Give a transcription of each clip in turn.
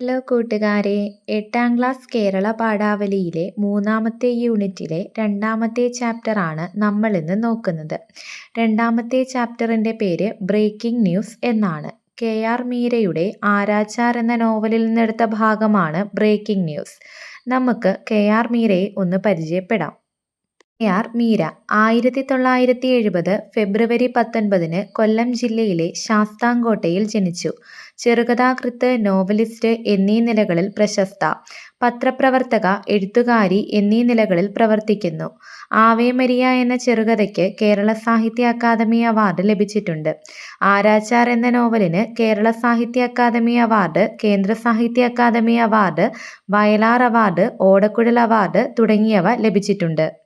Hello കൂട്ടുകാരെ എട്ടാം class Kerala പാഠാവലിയിലെ മൂന്നാമത്തെ യൂണിറ്റിലെ രണ്ടാമത്തെ ചാപ്റ്ററാണ് നമ്മൾ ഇന്ന് നോക്കുന്നത്. രണ്ടാമത്തെ ചാപ്റ്ററിന്റെ പേര് ബ്രേക്കിംഗ് ന്യൂസ് എന്നാണ്. കെ ആർ മീരയുടെ ആരാച്ചാർ എന്ന നോവലിൽ നിന്നെടുത്ത ഭാഗമാണ് ബ്രേക്കിംഗ് ന്യൂസ്. നമുക്ക് കെ ആർ മീരയെ ഒന്ന് പരിചയപ്പെടാം. ആർ മീര ആയിരത്തി തൊള്ളായിരത്തി എഴുപത് ഫെബ്രുവരി പത്തൊൻപതിന് കൊല്ലം ജില്ലയിലെ ശാസ്താംകോട്ടയിൽ ജനിച്ചു. ചെറുകഥാകൃത്ത് നോവലിസ്റ്റ് എന്നീ നിലകളിൽ പ്രശസ്ത. പത്രപ്രവർത്തക എഴുത്തുകാരി എന്നീ നിലകളിൽ പ്രവർത്തിക്കുന്നു. ആവേ മരിയ എന്ന ചെറുകഥയ്ക്ക് കേരള സാഹിത്യ അക്കാദമി അവാർഡ് ലഭിച്ചിട്ടുണ്ട്. ആരാച്ചാർ എന്ന നോവലിന് കേരള സാഹിത്യ academy award Kendra Sahitya academy award Vayalar award Odakkuzhal award തുടങ്ങിയവ ലഭിച്ചിട്ടുണ്ട്.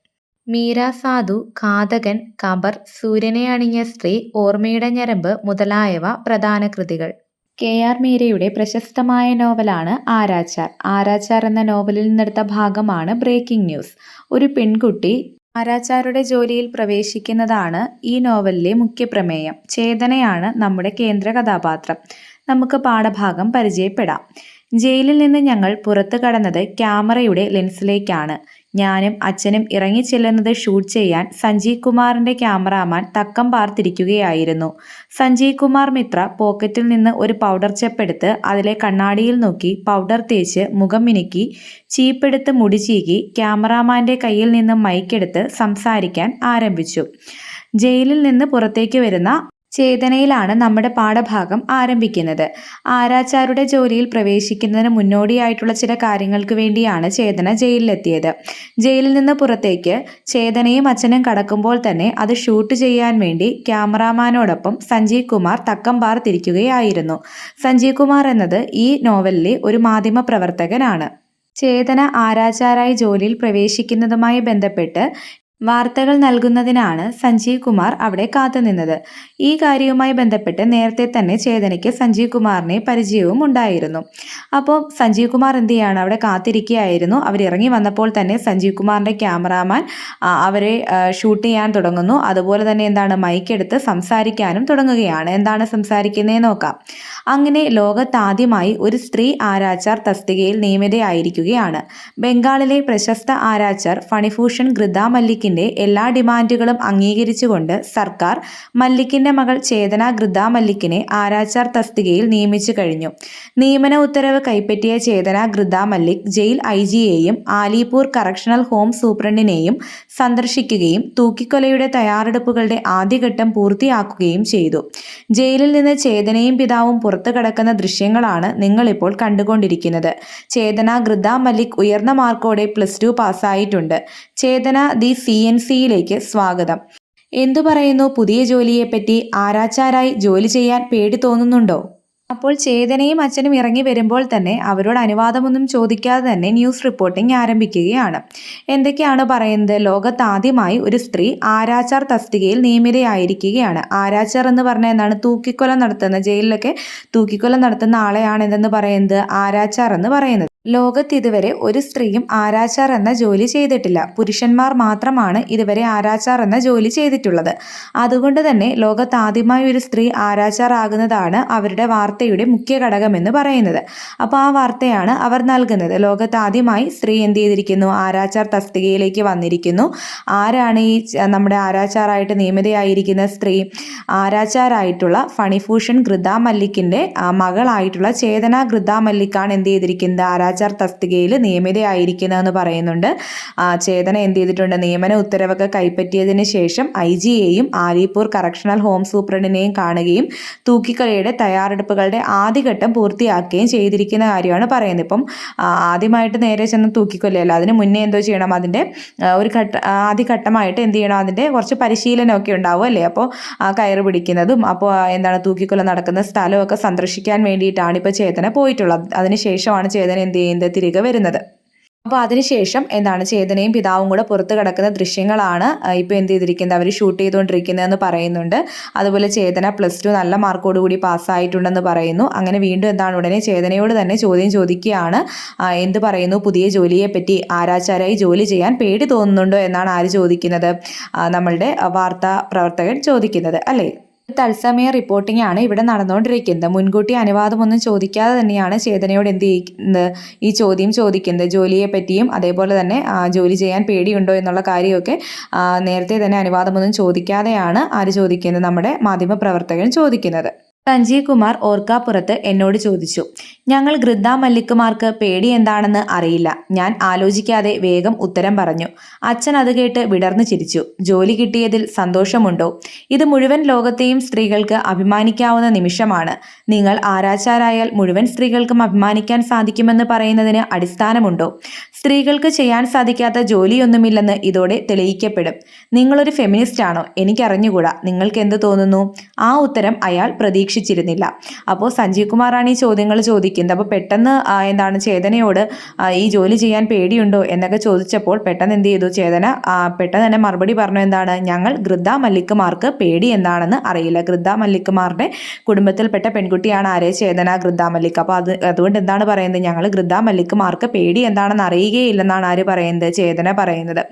മീര സാധു ഘാതകൻ കബർ സൂര്യനെ അണിഞ്ഞ സ്ത്രീ ഓർമ്മയുടെ ഞരമ്പ് മുതലായവ പ്രധാന കൃതികൾ. കെ ആർ മീരയുടെ പ്രശസ്തമായ നോവലാണ് ആരാച്ചാർ. ആരാച്ചാർ എന്ന നോവലിൽ നിന്നെടുത്ത ഭാഗമാണ് ബ്രേക്കിംഗ് ന്യൂസ്. ഒരു പെൺകുട്ടി ആരാച്ചാരുടെ ജോലിയിൽ പ്രവേശിക്കുന്നതാണ് ഈ നോവലിലെ മുഖ്യപ്രമേയം ചേതനയാണ് നമ്മുടെ കേന്ദ്ര കഥാപാത്രം. നമുക്ക് പാഠഭാഗം പരിചയപ്പെടാം. ജയിലിൽ നിന്ന് ഞങ്ങൾ പുറത്തു കടന്നത് ക്യാമറയുടെ ലെൻസിലേക്കാണ്. ഞാനും അച്ഛനും ഇറങ്ങിച്ചെല്ലുന്നത് ഷൂട്ട് ചെയ്യാൻ സഞ്ജീവ് കുമാറിന്റെ ക്യാമറാമാൻ തക്കം പാർത്തിരിക്കുകയായിരുന്നു. സഞ്ജീവ് കുമാർ മിത്ര പോക്കറ്റിൽ നിന്ന് ഒരു പൗഡർ ചെപ്പെടുത്ത് അതിലെ കണ്ണാടിയിൽ നോക്കി പൗഡർ തേച്ച് മുഖം മിനുക്കി ചീപ്പെടുത്ത് മുടി ചീകി ക്യാമറാമാന്റെ കയ്യിൽ നിന്ന് മൈക്കെടുത്ത് സംസാരിക്കാൻ ആരംഭിച്ചു. ജയിലിൽ നിന്ന് പുറത്തേക്ക് വരുന്ന ചേതനയിലാണ് നമ്മുടെ പാഠഭാഗം ആരംഭിക്കുന്നത്. ആരാച്ചാരുടെ ജോലിയിൽ പ്രവേശിക്കുന്നതിന് മുന്നോടിയായിട്ടുള്ള ചില കാര്യങ്ങൾക്ക് വേണ്ടിയാണ് ചേതന ജയിലിലെത്തിയത്. ജയിലിൽ നിന്ന് പുറത്തേക്ക് ചേതനയും അച്ഛനും കടക്കുമ്പോൾ തന്നെ അത് ഷൂട്ട് ചെയ്യാൻ വേണ്ടി ക്യാമറാമാനോടൊപ്പം സഞ്ജീവ് കുമാർ തക്കം പാർത്തിരിക്കുകയായിരുന്നു. സഞ്ജീവ് കുമാർ എന്നത് ഈ നോവലിലെ ഒരു മാധ്യമ പ്രവർത്തകനാണ്. ചേതന ആരാചാരായി ജോലിയിൽ പ്രവേശിക്കുന്നതുമായി ബന്ധപ്പെട്ട് വാർത്തകൾ നൽകുന്നതിനാണ് സഞ്ജീവ് കുമാർ അവിടെ കാത്തുനിന്നത്. ഈ കാര്യവുമായി ബന്ധപ്പെട്ട് നേരത്തെ തന്നെ ചേതനയ്ക്ക് സഞ്ജീവ് കുമാറിനെ പരിചയവും ഉണ്ടായിരുന്നു. അപ്പോൾ സഞ്ജീവ് കുമാർ എന്ത് ചെയ്യാണ്? അവിടെ കാത്തിരിക്കുകയായിരുന്നു. അവർ ഇറങ്ങി വന്നപ്പോൾ തന്നെ സഞ്ജീവ് കുമാറിന്റെ ക്യാമറാമാൻ അവരെ ഷൂട്ട് ചെയ്യാൻ തുടങ്ങുന്നു. അതുപോലെ തന്നെ എന്താണ് മൈക്കെടുത്ത് സംസാരിക്കാനും തുടങ്ങുകയാണ്. എന്താണ് സംസാരിക്കുന്നത് നോക്കാം. അങ്ങനെ ലോകത്താദ്യമായി ഒരു സ്ത്രീ ആരാച്ചാർ തസ്തികയിൽ നിയമിതയായിരിക്കുകയാണ്. ബംഗാളിലെ പ്രശസ്ത ആരാച്ചാർ ഫണിഭൂഷൺ ഗൃദ മല്ലിക്കിന് മല്ലിക്കിന്റെ എല്ലാ ഡിമാൻഡുകളും അംഗീകരിച്ചുകൊണ്ട് സർക്കാർ മല്ലിക്കിന്റെ മകൾ ചേതന ഗൃദ മല്ലിക്കിനെ ആരാച്ചാർ തസ്തികയിൽ നിയമിച്ചു കഴിഞ്ഞു. നിയമന ഉത്തരവ് കൈപ്പറ്റിയ ചേതന ഗൃദ മല്ലിക് ജയിൽ ഐ ജിയെയും ആലിപൂർ കറക്ഷണൽ ഹോം സൂപ്രണ്ടിനെയും സന്ദർശിക്കുകയും തൂക്കിക്കൊലയുടെ തയ്യാറെടുപ്പുകളുടെ ആദ്യഘട്ടം പൂർത്തിയാക്കുകയും ചെയ്തു. ജയിലിൽ നിന്ന് ചേതനയും പിതാവും പുറത്തു കടക്കുന്ന ദൃശ്യങ്ങളാണ് നിങ്ങളിപ്പോൾ കണ്ടുകൊണ്ടിരിക്കുന്നത്. ചേതന ഗൃദ മല്ലിക് ഉയർന്ന മാർക്കോടെ പ്ലസ് ടു പാസ്സായിട്ടുണ്ട്. ചേതന ദി സി എൻ സിയിലേക്ക് സ്വാഗതം. എന്തു പറയുന്നു? പുതിയ ജോലിയെപ്പറ്റി ആരാച്ചാരായി ജോലി ചെയ്യാൻ പേടി തോന്നുന്നുണ്ടോ? അപ്പോൾ ചേതനയും അച്ഛനും ഇറങ്ങി വരുമ്പോൾ തന്നെ അവരോട് അനുവാദമൊന്നും ചോദിക്കാതെ തന്നെ ന്യൂസ് റിപ്പോർട്ടിംഗ് ആരംഭിക്കുകയാണ്. എന്തൊക്കെയാണ് പറയുന്നത്? ലോകത്ത് ആദ്യമായി ഒരു സ്ത്രീ ആരാച്ചാർ തസ്തികയിൽ നിയമിതയായിരിക്കുകയാണ്. ആരാച്ചാർ എന്ന് പറഞ്ഞാൽ എന്താണ്? തൂക്കിക്കൊല നടത്തുന്ന ജയിലിലൊക്കെ തൂക്കിക്കൊല നടത്തുന്ന ആളെയാണ് എന്തെന്ന് പറയുന്നത്? ആരാച്ചാർ എന്ന് പറയുന്നത്. ലോകത്ത് ഇതുവരെ ഒരു സ്ത്രീയും ആരാച്ചാർ എന്ന ജോലി ചെയ്തിട്ടില്ല. പുരുഷന്മാർ മാത്രമാണ് ഇതുവരെ ആരാച്ചാർ എന്ന ജോലി ചെയ്തിട്ടുള്ളത്. അതുകൊണ്ട് തന്നെ ലോകത്ത് ആദ്യമായി ഒരു സ്ത്രീ ആരാച്ചാർ ആകുന്നതാണ് അവരുടെ വാർത്തയുടെ മുഖ്യ ഘടകമെന്ന് പറയുന്നത്. അപ്പോൾ ആ വാർത്തയാണ് അവർ നൽകുന്നത്. ലോകത്ത് ആദ്യമായി സ്ത്രീ എന്ത് ചെയ്തിരിക്കുന്നു? ആരാച്ചാർ തസ്തികയിലേക്ക് വന്നിരിക്കുന്നു. ആരാണ് ഈ നമ്മുടെ ആരാച്ചാറായിട്ട് നിയമിതയായിരിക്കുന്ന സ്ത്രീ? ആരാച്ചാറായിട്ടുള്ള ഫണിഭൂഷൺ ഗൃദ മല്ലിക്കിന്റെ മകളായിട്ടുള്ള ചേതന ഗൃദ മല്ലിക്കാണ് എന്ത് ചെയ്തിരിക്കുന്നത്? ആരാ ആരാച്ചാർ തസ്തികയിൽ നിയമിതയായിരിക്കുന്നതെന്ന് പറയുന്നുണ്ട്. ചേതന എന്ത് ചെയ്തിട്ടുണ്ട്? നിയമന ഉത്തരവൊക്കെ കൈപ്പറ്റിയതിന് ശേഷം ഐ ജിയെയും ആലിപ്പൂർ കറക്ഷണൽ ഹോം സൂപ്രണ്ടിനെയും കാണുകയും തൂക്കിക്കളിയുടെ തയ്യാറെടുപ്പുകളുടെ ആദ്യഘട്ടം പൂർത്തിയാക്കുകയും ചെയ്തിരിക്കുന്ന കാര്യമാണ് പറയുന്നത്. ഇപ്പം ആദ്യമായിട്ട് നേരെ ചെന്ന് തൂക്കിക്കൊല്ലല്ല അതിന് മുന്നേ എന്തോ ചെയ്യണം? അതിന്റെ ഒരു ഘട്ട ആദ്യഘട്ടമായിട്ട് എന്ത് ചെയ്യണം? അതിന്റെ കുറച്ച് പരിശീലനമൊക്കെ ഉണ്ടാവും അല്ലേ? അപ്പോൾ കയറ് പിടിക്കുന്നതും അപ്പോൾ എന്താണ് തൂക്കിക്കൊല നടക്കുന്ന സ്ഥലമൊക്കെ സന്ദർശിക്കാൻ വേണ്ടിയിട്ടാണ് ഇപ്പോൾ ചേതന പോയിട്ടുള്ളത്. അതിനുശേഷമാണ് ചേതന എന്ത് ചെയ്യുന്നത് തിരികെ വരുന്നത്. അപ്പോൾ അതിനുശേഷം എന്താണ് ചേതനയും പിതാവും കൂടെ പുറത്ത് കിടക്കുന്ന ദൃശ്യങ്ങളാണ് ഇപ്പോൾ എന്ത് ചെയ്തിരിക്കുന്നത്? അവർ ഷൂട്ട് ചെയ്തുകൊണ്ടിരിക്കുന്നതെന്ന് പറയുന്നുണ്ട്. അതുപോലെ ചേതന പ്ലസ് ടു നല്ല മാർക്കോടുകൂടി പാസ്സായിട്ടുണ്ടെന്ന് പറയുന്നു. അങ്ങനെ വീണ്ടും എന്താണ് ഉടനെ ചേതനയോട് തന്നെ ചോദ്യം ചോദിക്കുകയാണ്. എന്ത് പറയുന്നു? പുതിയ ജോലിയെ പറ്റി ആരാച്ചാരായി ജോലി ചെയ്യാൻ പേടി തോന്നുന്നുണ്ടോ എന്നാണ് ആര് ചോദിക്കുന്നത്? നമ്മളുടെ വാർത്താ പ്രവർത്തകൻ ചോദിക്കുന്നത് അല്ലേ? തത്സമയ റിപ്പോർട്ടിംഗ് ആണ് ഇവിടെ നടന്നുകൊണ്ടിരിക്കുന്നത്. മുൻകൂട്ടി അനുവാദമൊന്നും ചോദിക്കാതെ തന്നെയാണ് ചേതനയോട് എന്ത് ചെയ്യുന്നത്? ഈ ചോദ്യം ചോദിക്കുന്നത്. ജോലിയെ പറ്റിയും അതേപോലെ തന്നെ ജോലി ചെയ്യാൻ പേടിയുണ്ടോ എന്നുള്ള കാര്യമൊക്കെ നേരത്തെ തന്നെ അനുവാദമൊന്നും ചോദിക്കാതെയാണ് ആര് ചോദിക്കുന്നത്? നമ്മുടെ മാധ്യമപ്രവർത്തകൻ ചോദിക്കുന്നത്. സഞ്ജീവ് കുമാർ ഓർക്കാപ്പുറത്ത് എന്നോട് ചോദിച്ചു. ഞങ്ങൾ ഗൃദ്ദ മല്ലിക്കുമാർക്ക് പേടി എന്താണെന്ന് അറിയില്ല. ഞാൻ ആലോചിക്കാതെ വേഗം ഉത്തരം പറഞ്ഞു. അച്ഛൻ അത് കേട്ട് വിടർന്നു ചിരിച്ചു. ജോലി കിട്ടിയതിൽ സന്തോഷമുണ്ടോ? ഇത് മുഴുവൻ ലോകത്തെയും സ്ത്രീകൾക്ക് അഭിമാനിക്കാവുന്ന നിമിഷമാണ്. നിങ്ങൾ ആരാച്ചാരായാൽ മുഴുവൻ സ്ത്രീകൾക്കും അഭിമാനിക്കാൻ സാധിക്കുമെന്ന് പറയുന്നതിന് അടിസ്ഥാനമുണ്ടോ? സ്ത്രീകൾക്ക് ചെയ്യാൻ സാധിക്കാത്ത ജോലിയൊന്നുമില്ലെന്ന് ഇതോടെ തെളിയിക്കപ്പെടും. നിങ്ങളൊരു ഫെമിനിസ്റ്റ് ആണോ? എനിക്കറിഞ്ഞുകൂടാ. നിങ്ങൾക്ക് എന്ത് തോന്നുന്നു? ആ ഉത്തരം അയാൾ പ്രതീക്ഷിച്ചിരുന്നില്ല. അപ്പോൾ സഞ്ജീവ് കുമാറാണ് ഈ ചോദ്യങ്ങൾ ചോദിക്കുന്നത്. അപ്പോൾ പെട്ടെന്ന് എന്താണ് ചേതനയോട് ഈ ജോലി ചെയ്യാൻ പേടിയുണ്ടോ എന്നൊക്കെ ചോദിച്ചപ്പോൾ പെട്ടെന്ന് എന്ത് ചെയ്തു ചേതന? പെട്ടെന്ന് തന്നെ മറുപടി പറഞ്ഞു എന്താണ്? ഞങ്ങൾ ഗൃദ്ദ മല്ലിക്കുമാർക്ക് പേടി എന്താണെന്ന് അറിയില്ല. ഗൃദ്ദ മല്ലിക്കുമാരുടെ കുടുംബത്തിൽപ്പെട്ട പെൺകുട്ടിയാണ് ആരെ? ചേതന ഗൃദ്ദ മല്ലിക് അപ്പോൾ അത് അതുകൊണ്ട് എന്താണ് പറയുന്നത്? ഞങ്ങൾ ഗൃദ്ദ മല്ലിക്കുമാർക്ക് പേടി എന്താണെന്ന് അറിയുകയില്ലെന്നാണ് ആര് പറയുന്നത്? ചേതന പറയുന്നത്.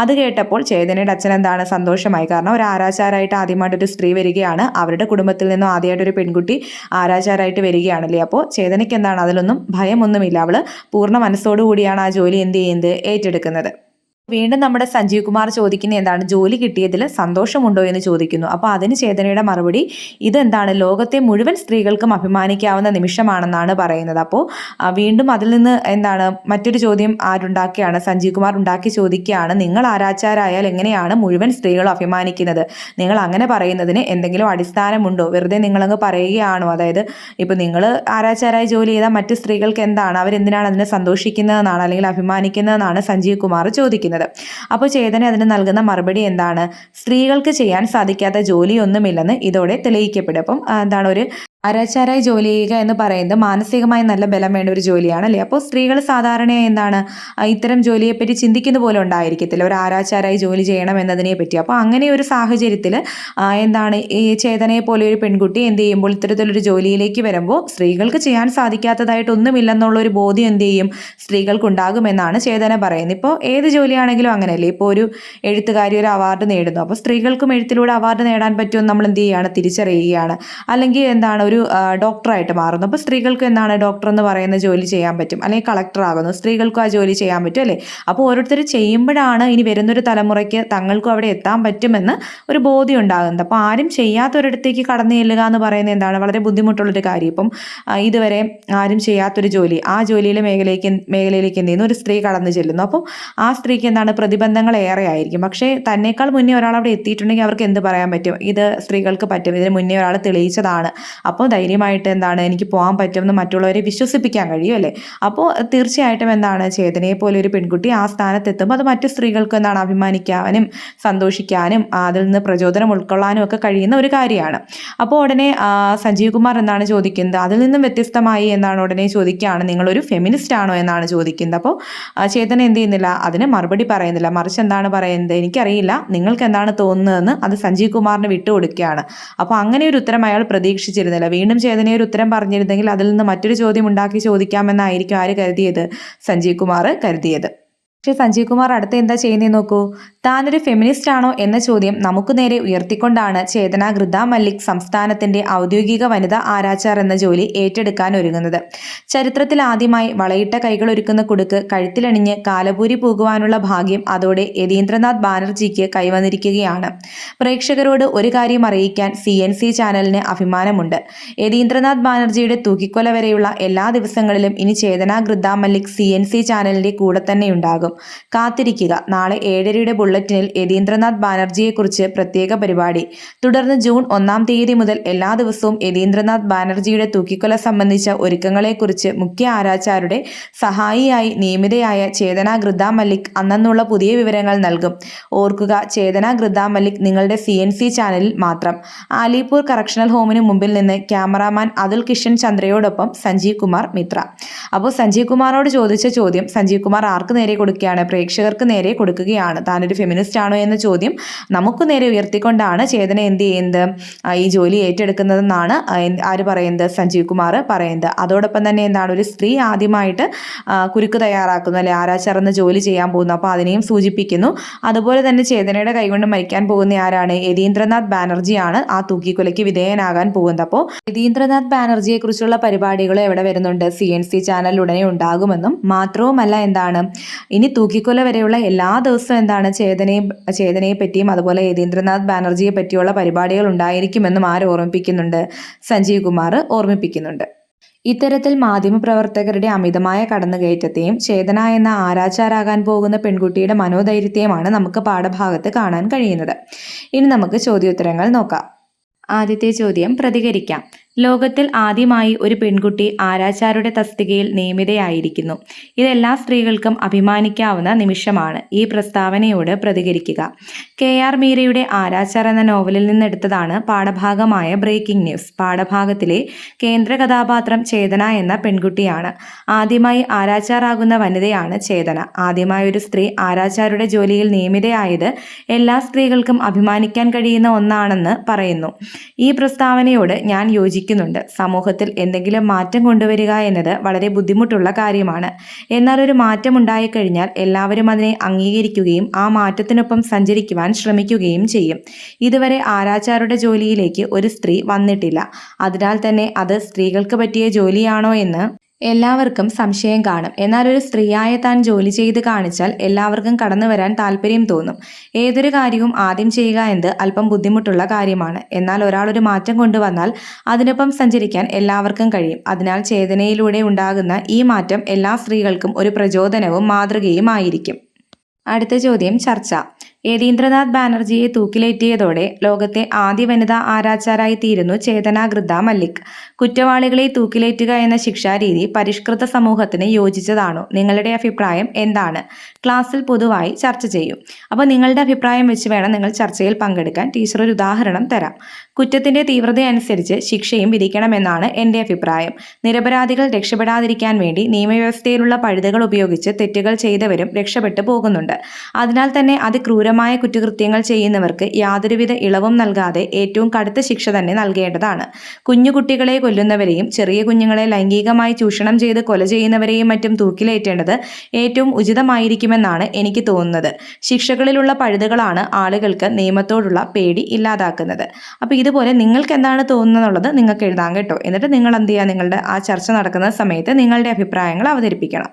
അത് കേട്ടപ്പോൾ ചേതനയുടെ അച്ഛൻ എന്താണ്? സന്തോഷമായി. കാരണം ഒരു ആരാചാരായിട്ട് ആദ്യമായിട്ടൊരു സ്ത്രീ വരികയാണ്. അവരുടെ കുടുംബത്തിൽ നിന്നും ആദ്യമായിട്ട് ഒരു പെൺകുട്ടി ആരാചാരായിട്ട് വരികയാണല്ലേ? അപ്പോൾ ചേതനയ്ക്ക് എന്താണ് അതിലൊന്നും ഭയമൊന്നുമില്ല. അവൾ പൂർണ മനസ്സോടുകൂടിയാണ് ആ ജോലി എന്ത് ചെയ്യുന്നത്? ഏറ്റെടുക്കുന്നത്. വീണ്ടും നമ്മുടെ സഞ്ജീവ് കുമാർ ചോദിക്കുന്ന എന്താണ്? ജോലി കിട്ടിയതിൽ സന്തോഷമുണ്ടോ എന്ന് ചോദിക്കുന്നു. അപ്പോൾ അതിന് ചേതനയുടെ മറുപടി ഇതെന്താണ്? ലോകത്തെ മുഴുവൻ സ്ത്രീകൾക്കും അഭിമാനിക്കാവുന്ന നിമിഷമാണെന്നാണ് പറയുന്നത്. അപ്പോൾ വീണ്ടും അതിൽ നിന്ന് എന്താണ്? മറ്റൊരു ചോദ്യം ആരുണ്ടാക്കിയാണ്? സഞ്ജീവ് കുമാർ ഉണ്ടാക്കി ചോദിക്കുകയാണ്. നിങ്ങൾ ആരാച്ചാരായാൽ എങ്ങനെയാണ് മുഴുവൻ സ്ത്രീകളും അഭിമാനിക്കുന്നത്? നിങ്ങൾ അങ്ങനെ പറയുന്നതിന് എന്തെങ്കിലും അടിസ്ഥാനമുണ്ടോ? വെറുതെ നിങ്ങളങ്ങ് പറയുകയാണോ? അതായത് ഇപ്പോൾ നിങ്ങൾ ആരാച്ചാരായി ജോലി ചെയ്താൽ മറ്റ് സ്ത്രീകൾക്ക് എന്താണ്? അവരെന്തിനാണ് അതിനെ സന്തോഷിക്കുന്നതെന്നാണ് അല്ലെങ്കിൽ അഭിമാനിക്കുന്നതെന്നാണ് സഞ്ജീവ് കുമാർ ചോദിക്കുന്നത്. അപ്പോൾ ചേതന അതിന് നൽകുന്ന മറുപടി എന്താണ്? സ്ത്രീകൾക്ക് ചെയ്യാൻ സാധിക്കാത്ത ജോലിയൊന്നുമില്ലെന്ന് ഇതോടെ തെളിയിക്കപ്പെടും. അപ്പം എന്താണ് ഒരു അരച്ചാരായി ജോലി ചെയ്യുക എന്ന് പറയുന്നത് മാനസികമായി നല്ല ബലം വേണ്ട ഒരു ജോലിയാണ് അല്ലേ? അപ്പോൾ സ്ത്രീകൾ സാധാരണയായി എന്താണ് ഇത്തരം ജോലിയെപ്പറ്റി ചിന്തിക്കുന്ന പോലെ ഉണ്ടായിരിക്കത്തില്ല. ഒരു ആരാച്ചാരായി ജോലി ചെയ്യണം എന്നതിനെ പറ്റി. അപ്പോൾ അങ്ങനെ ഒരു സാഹചര്യത്തിൽ എന്താണ് ഈ ചേതനയെ പോലെ ഒരു പെൺകുട്ടി എന്ത് ചെയ്യുമ്പോൾ ഇത്തരത്തിലൊരു ജോലിയിലേക്ക് വരുമ്പോൾ സ്ത്രീകൾക്ക് ചെയ്യാൻ സാധിക്കാത്തതായിട്ടൊന്നുമില്ലെന്നുള്ള ഒരു ബോധ്യം എന്ത് ചെയ്യും? സ്ത്രീകൾക്ക് ഉണ്ടാകുമെന്നാണ് ചേതന പറയുന്നത്. ഇപ്പോൾ ഏത് ജോലിയാണെങ്കിലും അങ്ങനെയല്ലേ? ഇപ്പോൾ ഒരു എഴുത്തുകാരി ഒരു അവാർഡ് നേടുന്നു. അപ്പോൾ സ്ത്രീകൾക്കും എഴുത്തിലൂടെ അവാർഡ് നേടാൻ പറ്റുമെന്ന് നമ്മൾ എന്ത് ചെയ്യുകയാണ്? തിരിച്ചറിയുകയാണ്. അല്ലെങ്കിൽ എന്താണ് ഒരു ഡോക്ടറായിട്ട് മാറുന്നു. അപ്പോൾ സ്ത്രീകൾക്ക് എന്താണ് ഡോക്ടർ എന്ന് പറയുന്ന ജോലി ചെയ്യാൻ പറ്റും? അല്ലെങ്കിൽ കളക്ടർ ആകുന്നു. സ്ത്രീകൾക്കും ആ ജോലി ചെയ്യാൻ പറ്റും അല്ലേ? അപ്പോൾ ഓരോരുത്തർ ചെയ്യുമ്പോഴാണ് ഇനി വരുന്നൊരു തലമുറയ്ക്ക് തങ്ങൾക്കും അവിടെ എത്താൻ പറ്റുമെന്ന് ഒരു ബോധ്യം ഉണ്ടാകുന്നത്. അപ്പോൾ ആരും ചെയ്യാത്തൊരിടത്തേക്ക് കടന്നു ചെല്ലുക എന്ന് പറയുന്നത് എന്താണ്? വളരെ ബുദ്ധിമുട്ടുള്ളൊരു കാര്യം. ഇപ്പം ഇതുവരെ ആരും ചെയ്യാത്തൊരു ജോലി ആ ജോലിയിലെ മേഖലയ്ക്ക് മേഖലയിലേക്ക് എന്ത് ചെയ്യുന്നു? ഒരു സ്ത്രീ കടന്നു ചെല്ലുന്നു. അപ്പം ആ സ്ത്രീക്ക് എന്താണ്? പ്രതിബന്ധങ്ങൾ ഏറെ ആയിരിക്കും. പക്ഷേ തന്നേക്കാൾ മുന്നേ ഒരാൾ അവിടെ എത്തിയിട്ടുണ്ടെങ്കിൽ അവർക്ക് എന്ത് പറയാൻ പറ്റും? ഇത് സ്ത്രീകൾക്ക് പറ്റും. ഇതിന് മുന്നേ ഒരാൾ തെളിയിച്ചതാണ്. അപ്പോൾ അപ്പോൾ ധൈര്യമായിട്ട് എന്താണ് എനിക്ക് പോകാൻ പറ്റുമെന്ന് മറ്റുള്ളവരെ വിശ്വസിപ്പിക്കാൻ കഴിയും അല്ലേ? അപ്പോൾ തീർച്ചയായിട്ടും എന്താണ് ചേതനയെ പോലെ ഒരു പെൺകുട്ടി ആ സ്ഥാനത്തെത്തുമ്പോൾ അത് മറ്റു സ്ത്രീകൾക്ക് എന്താണ് അഭിമാനിക്കാനും സന്തോഷിക്കാനും അതിൽ നിന്ന് പ്രചോദനം ഉൾക്കൊള്ളാനും ഒക്കെ കഴിയുന്ന ഒരു കാര്യമാണ്. അപ്പോൾ ഉടനെ സഞ്ജീവ് കുമാർ എന്താണ് ചോദിക്കുന്നത്? അതിൽ നിന്നും വ്യത്യസ്തമായി എന്നാണ് ഉടനെ ചോദിക്കുകയാണ് നിങ്ങളൊരു ഫെമിനിസ്റ്റ് ആണോ? എന്നാണ് ചോദിക്കുന്നത്. അപ്പോൾ ചേതന എന്ത് ചെയ്യുന്നില്ല അതിന് മറുപടി പറയുന്നില്ല. മറിച്ച് എന്താണ് പറയുന്നത്? എനിക്കറിയില്ല നിങ്ങൾക്ക് എന്താണ് തോന്നുന്നതെന്ന് അത് സഞ്ജീവ് കുമാറിന് വിട്ടുകൊടുക്കുകയാണ്. അപ്പോൾ അങ്ങനെ ഒരു ഉത്തരം അയാൾ പ്രതീക്ഷിച്ചിരുന്നില്ല. വീണ്ടും ചേതനയെ ഒരു ഉത്തരം പറഞ്ഞിരുന്നെങ്കിൽ അതിൽ നിന്ന് മറ്റൊരു ചോദ്യം ഉണ്ടാക്കി ചോദിക്കാമെന്നായിരിക്കും ആര് കരുതിയത്? സഞ്ജീവ് കുമാർ കരുതിയത്. പക്ഷെ സഞ്ജീവ് കുമാർ അടുത്ത് എന്താ ചെയ്യുന്നത് നോക്കൂ? താനൊരു ഫെമിനിസ്റ്റ് ആണോ എന്ന ചോദ്യം നമുക്ക് നേരെ ഉയർത്തിക്കൊണ്ടാണ് ചേതന ഗൃത മല്ലിക് സംസ്ഥാനത്തിന്റെ ഔദ്യോഗിക വനിതാ ആരാച്ചാർ എന്ന ജോലി ഏറ്റെടുക്കാൻ ഒരുങ്ങുന്നത്. ചരിത്രത്തിൽ ആദ്യമായി വളയിട്ട കൈകൾ ഒരുക്കുന്ന കുടുക്ക് കഴുത്തിലണിഞ്ഞ് കാലപൂരി പോകുവാനുള്ള ഭാഗ്യം അതോടെ യതീന്ദ്രനാഥ് ബാനർജിക്ക് കൈവന്നിരിക്കുകയാണ്. പ്രേക്ഷകരോട് ഒരു കാര്യം അറിയിക്കാൻ സി എൻ സി ചാനലിന് അഭിമാനമുണ്ട്. യതീന്ദ്രനാഥ് ബാനർജിയുടെ തൂക്കിക്കൊല വരെയുള്ള എല്ലാ ദിവസങ്ങളിലും ഇനി Chetana Grida Mallick C N C ചാനലിന്റെ കൂടെ തന്നെ ഉണ്ടാകും. കാത്തിരിക്കുക. നാളെ ഏഴരയുടെ ബുള്ളറ്റിനിൽ യതീന്ദ്രനാഥ് ബാനർജിയെക്കുറിച്ച് പ്രത്യേക പരിപാടി. തുടർന്ന് ജൂൺ ഒന്നാം തീയതി മുതൽ എല്ലാ ദിവസവും യതീന്ദ്രനാഥ് ബാനർജിയുടെ തൂക്കിക്കൊല സംബന്ധിച്ച ഒരുക്കങ്ങളെക്കുറിച്ച് മുഖ്യ ആരാച്ചാരുടെ സഹായിയായി നിയമിതയായ ചേതന ഗൃദ മല്ലിക് അന്നുള്ള പുതിയ വിവരങ്ങൾ നൽകും. ഓർക്കുക ചേതന ഗൃദ മല്ലിക് നിങ്ങളുടെ സി എൻ സി ചാനലിൽ മാത്രം. ആലിപൂർ കറക്ഷണൽ ഹോമിന് മുമ്പിൽ നിന്ന് ക്യാമറാമാൻ അതുൽ കിഷൻ ചന്ദ്രയോടൊപ്പം സഞ്ജീവ് കുമാർ മിത്ര. അപ്പോൾ സഞ്ജീവ് കുമാറോട് ചോദിച്ച ചോദ്യം സഞ്ജീവ് കുമാർ ആർക്ക് നേരെ കൊടുക്കുകയാണ് പ്രേക്ഷകർക്ക് നേരെ കൊടുക്കുകയാണ്. താനൊരു ഫെമിനിസ്റ്റ് ആണോ എന്ന ചോദ്യം നമുക്ക് നേരെ ഉയർത്തിക്കൊണ്ടാണ് ചേതന എന്ത് ചെയ്യുന്നത്? ഈ ജോലി ഏറ്റെടുക്കുന്നതെന്നാണ് ആര് പറയുന്നത്? സഞ്ജീവ് കുമാർ പറയുന്നത്. അതോടൊപ്പം തന്നെ എന്താണ്? ഒരു സ്ത്രീ ആദ്യമായിട്ട് കുരുക്ക് തയ്യാറാക്കുന്നു അല്ലെ? ആരാച്ചറന്ന് ജോലി ചെയ്യാൻ പോകുന്നു. അപ്പോൾ അതിനെയും സൂചിപ്പിക്കുന്നു. അതുപോലെ തന്നെ ചേതനയുടെ കൈകൊണ്ട് മരിക്കാൻ പോകുന്ന ആരാണ്? യതീന്ദ്രനാഥ് ബാനർജിയാണ് ആ തൂക്കിക്കൊലയ്ക്ക് വിധേയനാകാൻ പോകുന്നത്. അപ്പോൾ യതീന്ദ്രനാഥ് ബാനർജിയെ കുറിച്ചുള്ള പരിപാടികൾ എവിടെ വരുന്നുണ്ട്? സി എൻ സി ചാനൽ ഉടനെ ഉണ്ടാകുമെന്നും മാത്രവുമല്ല എന്താണ്? ഇനി തൂക്കിക്കൊല വരെയുള്ള എല്ലാ ദിവസവും എന്താണ് ചേതനയെ ചേതനയെ പറ്റിയും അതുപോലെ യതീന്ദ്രനാഥ് ബാനർജിയെ പറ്റിയുള്ള പരിപാടികൾ ഉണ്ടായിരിക്കുമെന്നും ആര് ഓർമ്മിപ്പിക്കുന്നുണ്ട്? സഞ്ജീവ് കുമാർ ഓർമ്മിപ്പിക്കുന്നുണ്ട്. ഇത്തരത്തിൽ മാധ്യമപ്രവർത്തകരുടെ അമിതമായ കടന്നുകയറ്റത്തെയും ചേതന എന്ന ആരാച്ചാരാകാൻ പോകുന്ന പെൺകുട്ടിയുടെ മനോധൈര്യത്തെയുമാണ് നമുക്ക് പാഠഭാഗത്ത് കാണാൻ കഴിയുന്നത്. ഇനി നമുക്ക് ചോദ്യോത്തരങ്ങൾ നോക്കാം. ആദ്യത്തെ ചോദ്യം പ്രതികരിക്കാം. ലോകത്തിൽ ആദ്യമായി ഒരു പെൺകുട്ടി ആരാചാരുടെ തസ്തികയിൽ നിയമിതയായിരിക്കുന്നു. ഇതെല്ലാ സ്ത്രീകൾക്കും അഭിമാനിക്കാവുന്ന നിമിഷമാണ്. ഈ പ്രസ്താവനയോട് പ്രതികരിക്കുക. കെ ആർ മീരയുടെ ആരാച്ചാർ എന്ന നോവലിൽ നിന്നെടുത്തതാണ് പാഠഭാഗമായ ബ്രേക്കിംഗ് ന്യൂസ്. പാഠഭാഗത്തിലെ കേന്ദ്ര കഥാപാത്രം ചേതന എന്ന പെൺകുട്ടിയാണ്. ആദ്യമായി ആരാച്ചാറാകുന്ന വനിതയാണ് ചേതന. ആദ്യമായി ഒരു സ്ത്രീ ആരാചാരുടെ ജോലിയിൽ നിയമിതയായത് എല്ലാ സ്ത്രീകൾക്കും അഭിമാനിക്കാൻ കഴിയുന്ന ഒന്നാണെന്ന് പറയുന്നു. ഈ പ്രസ്താവനയോട് ഞാൻ യോജിക്കുന്നുണ്ട് സമൂഹത്തിൽ എന്തെങ്കിലും മാറ്റം കൊണ്ടുവരിക എന്നത് വളരെ ബുദ്ധിമുട്ടുള്ള കാര്യമാണ്. എന്നാൽ ഒരു മാറ്റം ഉണ്ടായിക്കഴിഞ്ഞാൽ എല്ലാവരും അതിനെ അംഗീകരിക്കുകയും ആ മാറ്റത്തിനൊപ്പം സഞ്ചരിക്കുവാൻ ശ്രമിക്കുകയും ചെയ്യും. ഇതുവരെ ആരാച്ചാരുടെ ജോലിയിലേക്ക് ഒരു സ്ത്രീ വന്നിട്ടില്ല. അതിനാൽ തന്നെ അത് സ്ത്രീകൾക്ക് പറ്റിയ ജോലിയാണോ എന്ന് എല്ലാവർക്കും സംശയം കാണും. എന്നാൽ ഒരു സ്ത്രീയായ താൻ ജോലി ചെയ്ത് കാണിച്ചാൽ എല്ലാവർക്കും കടന്നു വരാൻ താല്പര്യം തോന്നും. ഏതൊരു കാര്യവും ആദ്യം ചെയ്യുക എന്നത് അല്പം ബുദ്ധിമുട്ടുള്ള കാര്യമാണ്. എന്നാൽ ഒരാൾ ഒരു മാറ്റം കൊണ്ടുവന്നാൽ അതിനൊപ്പം സഞ്ചരിക്കാൻ എല്ലാവർക്കും കഴിയും. അതിനാൽ ചേതനയിലൂടെ ഉണ്ടാകുന്ന ഈ മാറ്റം എല്ലാ സ്ത്രീകൾക്കും ഒരു പ്രചോദനവും മാതൃകയും ആയിരിക്കും. അടുത്ത ചോദ്യം ചർച്ച. യതീന്ദ്രനാഥ് ബാനർജിയെ തൂക്കിലേറ്റിയതോടെ ലോകത്തെ ആദ്യ വനിതാ ആരാച്ചാരായി തീരുന്നു ചേതന മല്ലിക്. കുറ്റവാളികളെ തൂക്കിലേറ്റുക എന്ന ശിക്ഷാരീതി പരിഷ്കൃത സമൂഹത്തിന് യോജിച്ചതാണോ? നിങ്ങളുടെ അഭിപ്രായം എന്താണ്? ക്ലാസ്സിൽ പൊതുവായി ചർച്ച ചെയ്യും. അപ്പോൾ നിങ്ങളുടെ അഭിപ്രായം വെച്ച് വേണം നിങ്ങൾ ചർച്ചയിൽ പങ്കെടുക്കാൻ. ടീച്ചർ ഒരു ഉദാഹരണം തരാം. കുറ്റത്തിന്റെ തീവ്രതയനുസരിച്ച് ശിക്ഷയും വിധിക്കണമെന്നാണ് എന്റെ അഭിപ്രായം. നിരപരാധികൾ രക്ഷപ്പെടാതിരിക്കാൻ വേണ്ടി നിയമവ്യവസ്ഥയിലുള്ള പഴുതുകൾ ഉപയോഗിച്ച് തെറ്റുകൾ ചെയ്തവരും രക്ഷപ്പെട്ടു പോകുന്നുണ്ട്. അതിനാൽ തന്നെ അതിക്രൂരമായ കുറ്റകൃത്യങ്ങൾ ചെയ്യുന്നവർക്ക് യാതൊരുവിധ ഇളവും നൽകാതെ ഏറ്റവും കടുത്ത ശിക്ഷ തന്നെ നൽകേണ്ടതാണ്. കുഞ്ഞുകുട്ടികളെ കൊല്ലുന്നവരെയും ചെറിയ കുഞ്ഞുങ്ങളെ ലൈംഗികമായി ചൂഷണം ചെയ്ത് കൊല ചെയ്യുന്നവരെയും മറ്റും തൂക്കിലേറ്റേണ്ടത് ഏറ്റവും ഉചിതമായിരിക്കുമെന്നാണ് എനിക്ക് തോന്നുന്നത്. ശിക്ഷകളിലുള്ള പഴുതുകളാണ് ആളുകൾക്ക് നിയമത്തോടുള്ള പേടി ഇല്ലാതാക്കുന്നത്. അപ്പോൾ ഇതുപോലെ നിങ്ങൾക്ക് എന്താണ് തോന്നുന്നത് നിങ്ങൾക്ക് എഴുതാം കേട്ടോ. എന്നിട്ട് നിങ്ങൾ എന്ത് ചെയ്യുക? നിങ്ങളുടെ ആ ചർച്ച നടക്കുന്ന സമയത്ത് നിങ്ങളുടെ അഭിപ്രായങ്ങൾ അവതരിപ്പിക്കണം.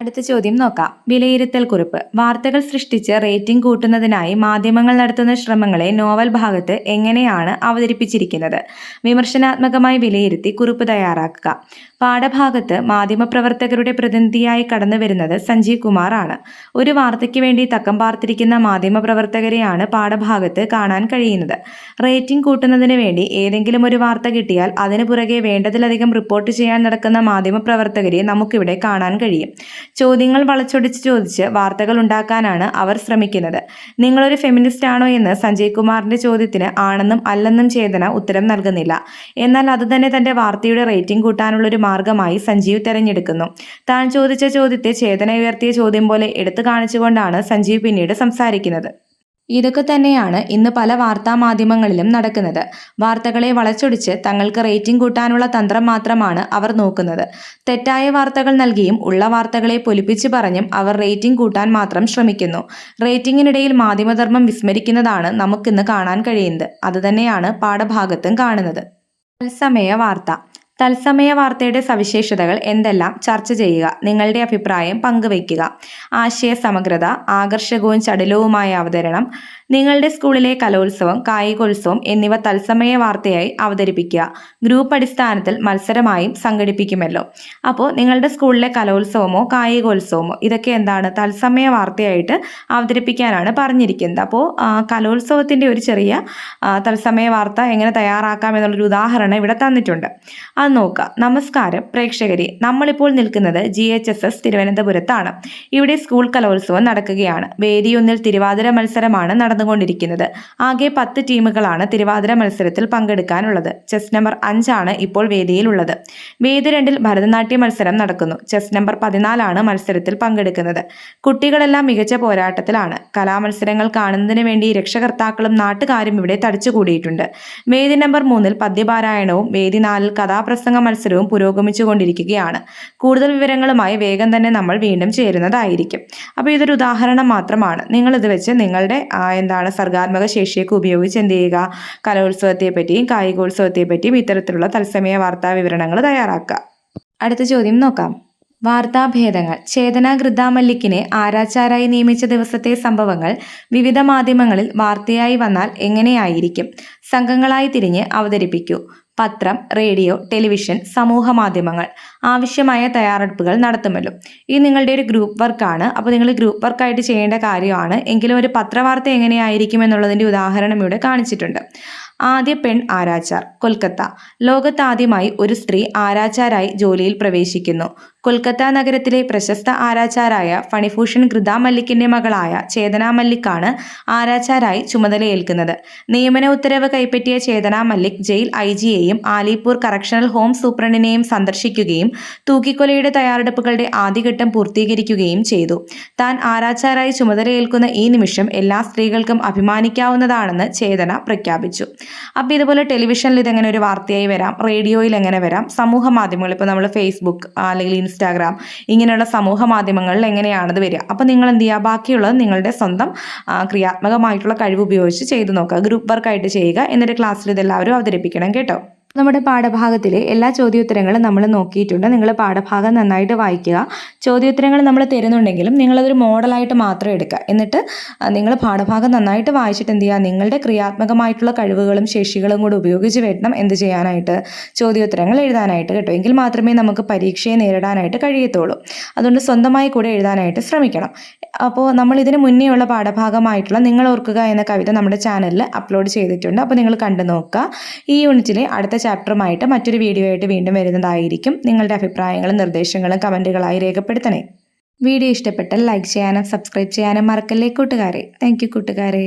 അടുത്ത ചോദ്യം നോക്കാം. വിലയിരുത്തൽ കുറിപ്പ്. വാർത്തകൾ സൃഷ്ടിച്ച് റേറ്റിംഗ് കൂട്ടുന്നതിനായി മാധ്യമങ്ങൾ നടത്തുന്ന ശ്രമങ്ങളെ നോവൽ ഭാഗത്ത് എങ്ങനെയാണ് അവതരിപ്പിച്ചിരിക്കുന്നത്? വിമർശനാത്മകമായി വിലയിരുത്തി കുറിപ്പ് തയ്യാറാക്കുക. പാഠഭാഗത്ത് മാധ്യമപ്രവർത്തകരുടെ പ്രതിനിധിയായി കടന്നു വരുന്നത് സഞ്ജീവ് കുമാർ ആണ്. ഒരു വാർത്തയ്ക്ക് വേണ്ടി തക്കം പാർത്തിരിക്കുന്ന മാധ്യമപ്രവർത്തകരെയാണ് പാഠഭാഗത്ത് കാണാൻ കഴിയുന്നത്. റേറ്റിംഗ് കൂട്ടുന്നതിന് വേണ്ടി ഏതെങ്കിലും ഒരു വാർത്ത കിട്ടിയാൽ അതിനു പുറകെ വേണ്ടതിലധികം റിപ്പോർട്ട് ചെയ്യാൻ നടക്കുന്ന മാധ്യമപ്രവർത്തകരെ നമുക്കിവിടെ കാണാൻ കഴിയും. ചോദ്യങ്ങൾ വളച്ചൊടിച്ച് ചോദിച്ച് വാർത്തകൾ ഉണ്ടാക്കാനാണ് അവർ ശ്രമിക്കുന്നത്. നിങ്ങളൊരു ഫെമിനിസ്റ്റ് ആണോ എന്ന് സഞ്ജയ് കുമാറിന്റെ ചോദ്യത്തിന് ആണെന്നും അല്ലെന്നും ചേതന ഉത്തരം നൽകുന്നില്ല. എന്നാൽ അതുതന്നെ തന്റെ വാർത്തയുടെ റേറ്റിംഗ് കൂട്ടാനുള്ള ഒരു മാർഗമായി സഞ്ജീവ് തെരഞ്ഞെടുക്കുന്നു. താൻ ചോദിച്ച ചോദ്യത്തെ ചേതന ഉയർത്തിയ ചോദ്യം പോലെ എടുത്തു കാണിച്ചുകൊണ്ടാണ് സഞ്ജീവ് പിന്നീട് സംസാരിക്കുന്നത്. ഇതൊക്കെ തന്നെയാണ് ഇന്ന് പല വാർത്താ മാധ്യമങ്ങളിലും നടക്കുന്നത്. വാർത്തകളെ വളച്ചൊടിച്ച് തങ്ങൾക്ക് റേറ്റിംഗ് കൂട്ടാനുള്ള തന്ത്രം മാത്രമാണ് അവർ നോക്കുന്നത്. തെറ്റായ വാർത്തകൾ നൽകിയും ഉള്ള വാർത്തകളെ പൊലിപ്പിച്ചു പറഞ്ഞും അവർ റേറ്റിംഗ് കൂട്ടാൻ മാത്രം ശ്രമിക്കുന്നു. റേറ്റിംഗിനിടയിൽ മാധ്യമധർമ്മം വിസ്മരിക്കുന്നതാണ് നമുക്കിന്ന് കാണാൻ കഴിയുന്നത്. അതുതന്നെയാണ് പാഠഭാഗത്തും കാണുന്നത്. തത്സമയ വാർത്ത. തത്സമയ വാർത്തയുടെ സവിശേഷതകൾ എന്തെല്ലാം ചർച്ച ചെയ്യുക നിങ്ങളുടെ അഭിപ്രായം പങ്കുവയ്ക്കുക. ആശയ സമഗ്രത ആകർഷകവും ചടുലവുമായ അവതരണം നിങ്ങളുടെ സ്കൂളിലെ കലോത്സവം കായികോത്സവം എന്നിവ തത്സമയ വാർത്തയായി അവതരിപ്പിക്കുക. ഗ്രൂപ്പ് അടിസ്ഥാനത്തിൽ മത്സരമായും സംഘടിപ്പിക്കുമല്ലോ. അപ്പോൾ നിങ്ങളുടെ സ്കൂളിലെ കലോത്സവമോ കായികോത്സവമോ ഇതൊക്കെ എന്താണ് തത്സമയ വാർത്തയായിട്ട് അവതരിപ്പിക്കാനാണ് പറഞ്ഞിരിക്കുന്നത്. അപ്പോൾ കലോത്സവത്തിന്റെ ഒരു ചെറിയ തത്സമയ വാർത്ത എങ്ങനെ തയ്യാറാക്കാം എന്നുള്ളൊരു ഉദാഹരണം ഇവിടെ തന്നിട്ടുണ്ട്. അത് അത് നോക്കാം നമസ്കാരം. പ്രേക്ഷകരെ നമ്മളിപ്പോൾ നിൽക്കുന്നത് ജി എച്ച് എസ് എസ് തിരുവനന്തപുരത്താണ്. ഇവിടെ സ്കൂൾ കലോത്സവം നടക്കുകയാണ്. വേദിയൊന്നിൽ തിരുവാതിര മത്സരമാണ് നടന്നുകൊണ്ടിരിക്കുന്നത്. ആകെ പത്ത് ടീമുകളാണ് തിരുവാതിര മത്സരത്തിൽ പങ്കെടുക്കാനുള്ളത്. ചെസ് നമ്പർ അഞ്ചാണ് ഇപ്പോൾ വേദിയിലുള്ളത്. വേദി രണ്ടിൽ ഭരതനാട്യ മത്സരം നടക്കുന്നു. ചെസ് നമ്പർ പതിനാലാണ് മത്സരത്തിൽ പങ്കെടുക്കുന്നത്. കുട്ടികളെല്ലാം മികച്ച പോരാട്ടത്തിലാണ്. കലാമത്സരങ്ങൾ കാണുന്നതിന് വേണ്ടി രക്ഷകർത്താക്കളും നാട്ടുകാരും ഇവിടെ തടിച്ചുകൂടിയിട്ടുണ്ട്. വേദി നമ്പർ മൂന്നിൽ പദ്യപാരായണവും വേദി നാലിൽ കഥാപ്രസംഗ മത്സരവും പുരോഗമിച്ചുകൊണ്ടിരിക്കുകയാണ്. കൂടുതൽ വിവരങ്ങളുമായി വേഗം തന്നെ നമ്മൾ വീണ്ടും ചേരുന്നതായിരിക്കും. അപ്പോൾ ഇതൊരു ഉദാഹരണം മാത്രമാണ്. നിങ്ങളിത് വെച്ച് നിങ്ങളുടെ എന്താണ് സർഗാത്മക ശേഷിയൊക്കെ ഉപയോഗിച്ച് എന്ത് ചെയ്യുക? കലോത്സവത്തെ പറ്റിയും പറ്റിയും ഇത്തരത്തിലുള്ള തത്സമയ വാർത്താ വിവരണങ്ങൾ തയ്യാറാക്കുക. അടുത്ത ചോദ്യം നോക്കാം. വാർത്താഭേദങ്ങൾ ചേതന ഗൃദ്ധാമല്ലിക്കിനെ ആരാച്ചാരായി നിയമിച്ച ദിവസത്തെ സംഭവങ്ങൾ വിവിധ മാധ്യമങ്ങളിൽ വാർത്തയായി വന്നാൽ എങ്ങനെയായിരിക്കും? സംഘങ്ങളായി തിരിഞ്ഞ് അവതരിപ്പിക്കൂ. പത്രം റേഡിയോ ടെലിവിഷൻ സമൂഹ മാധ്യമങ്ങൾ ആവശ്യമായ തയ്യാറെടുപ്പുകൾ നടത്തുമല്ലോ. ഇത് നിങ്ങളുടെ ഒരു ഗ്രൂപ്പ് വർക്കാണ്. അപ്പോൾ നിങ്ങൾ ഗ്രൂപ്പ് വർക്കായിട്ട് ചെയ്യേണ്ട കാര്യമാണ്. എങ്കിലും ഒരു പത്രവാർത്ത എങ്ങനെയായിരിക്കും എന്നുള്ളതിന്റെ ഉദാഹരണം ഇവിടെ കാണിച്ചിട്ടുണ്ട്. ആദ്യ പെൺ ആരാച്ചാർ കൊൽക്കത്ത. ലോകത്താദ്യമായി ഒരു സ്ത്രീ ആരാച്ചാരായി ജോലിയിൽ പ്രവേശിക്കുന്നു. കൊൽക്കത്ത നഗരത്തിലെ പ്രശസ്ത ആരാച്ചാരായ ഫണിഭൂഷൺ ഗൃത മല്ലിക്കിന്റെ മകളായ ചേതന മല്ലിക്കാണ് ആരാച്ചാരായി ചുമതലയേൽക്കുന്നത്. നിയമന ഉത്തരവ് കൈപ്പറ്റിയ ചേതന മല്ലിക് ജയിൽ ഐ ജിയെയും ആലിപ്പൂർ കറക്ഷണൽ ഹോം സൂപ്രണ്ടിനെയും സന്ദർശിക്കുകയും തൂക്കിക്കൊലയുടെ തയ്യാറെടുപ്പുകളുടെ ആദ്യഘട്ടം പൂർത്തീകരിക്കുകയും ചെയ്തു. താൻ ആരാച്ചാരായി ചുമതലയേൽക്കുന്ന ഈ നിമിഷം എല്ലാ സ്ത്രീകൾക്കും അഭിമാനിക്കാവുന്നതാണെന്ന് ചേതന പ്രഖ്യാപിച്ചു. അപ്പോൾ ഇതുപോലെ ടെലിവിഷനിൽ ഇതെങ്ങനെ ഒരു വാർത്തയായി വരാം? റേഡിയോയിൽ എങ്ങനെ വരാം? സമൂഹ മാധ്യമങ്ങൾ ഇപ്പോൾ നമ്മൾ ഫേസ്ബുക്ക് അല്ലെങ്കിൽ ഇൻസ്റ്റാഗ്രാം ഇങ്ങനെയുള്ള സമൂഹ മാധ്യമങ്ങളിൽ എങ്ങനെയാണത് വരിക? അപ്പോൾ നിങ്ങൾ എന്ത് ചെയ്യുക ബാക്കിയുള്ളത് നിങ്ങളുടെ സ്വന്തം ക്രിയാത്മകമായിട്ടുള്ള കഴിവ് ഉപയോഗിച്ച് ചെയ്തു നോക്കുക. ഗ്രൂപ്പ് വർക്കായിട്ട് ചെയ്യുക. എന്നിട്ട് ക്ലാസ്സിൽ ഇതെല്ലാവരും അവതരിപ്പിക്കണം കേട്ടോ. നമ്മുടെ പാഠഭാഗത്തിലെ എല്ലാ ചോദ്യോത്തരങ്ങളും നമ്മൾ നോക്കിയിട്ടുണ്ട്. നിങ്ങൾ പാഠഭാഗം നന്നായിട്ട് വായിക്കുക. ചോദ്യോത്തരങ്ങൾ നമ്മൾ തരുന്നുണ്ടെങ്കിലും നിങ്ങളതൊരു മോഡലായിട്ട് മാത്രം എടുക്കുക. എന്നിട്ട് നിങ്ങൾ പാഠഭാഗം നന്നായിട്ട് വായിച്ചിട്ട് എന്ത് ചെയ്യുക? നിങ്ങളുടെ ക്രിയാത്മകമായിട്ടുള്ള കഴിവുകളും ശേഷികളും കൂടെ ഉപയോഗിച്ച് വേണം എന്ത് ചെയ്യാനായിട്ട് ചോദ്യോത്തരങ്ങൾ എഴുതാനായിട്ട് കേട്ടോ. എങ്കിൽ മാത്രമേ നമുക്ക് പരീക്ഷയെ നേരിടാനായിട്ട് കഴിയത്തുള്ളൂ. അതുകൊണ്ട് സ്വന്തമായി കൂടെ എഴുതാനായിട്ട് ശ്രമിക്കണം. അപ്പോൾ നമ്മൾ ഇതിന് മുന്നേ ഉള്ള പാഠഭാഗമായിട്ടുള്ള നിങ്ങൾ ഓർക്കുക എന്ന കവിത നമ്മുടെ ചാനലിൽ അപ്ലോഡ് ചെയ്തിട്ടുണ്ട്. അപ്പോൾ നിങ്ങൾ കണ്ടു നോക്കുക. ഈ യൂണിറ്റിലെ അടുത്ത ചാപ്റ്ററുമായിട്ട് മറ്റൊരു വീഡിയോ ആയിട്ട് വീണ്ടും വരുന്നതായിരിക്കും നിങ്ങളുടെ അഭിപ്രായങ്ങളും നിർദ്ദേശങ്ങളും കമന്റുകളായി രേഖപ്പെടുത്തണേ. വീഡിയോ ഇഷ്ടപ്പെട്ടാൽ ലൈക്ക് ചെയ്യാനും സബ്സ്ക്രൈബ് ചെയ്യാനും മറക്കല്ലേ കൂട്ടുകാരെ. താങ്ക് കൂട്ടുകാരെ.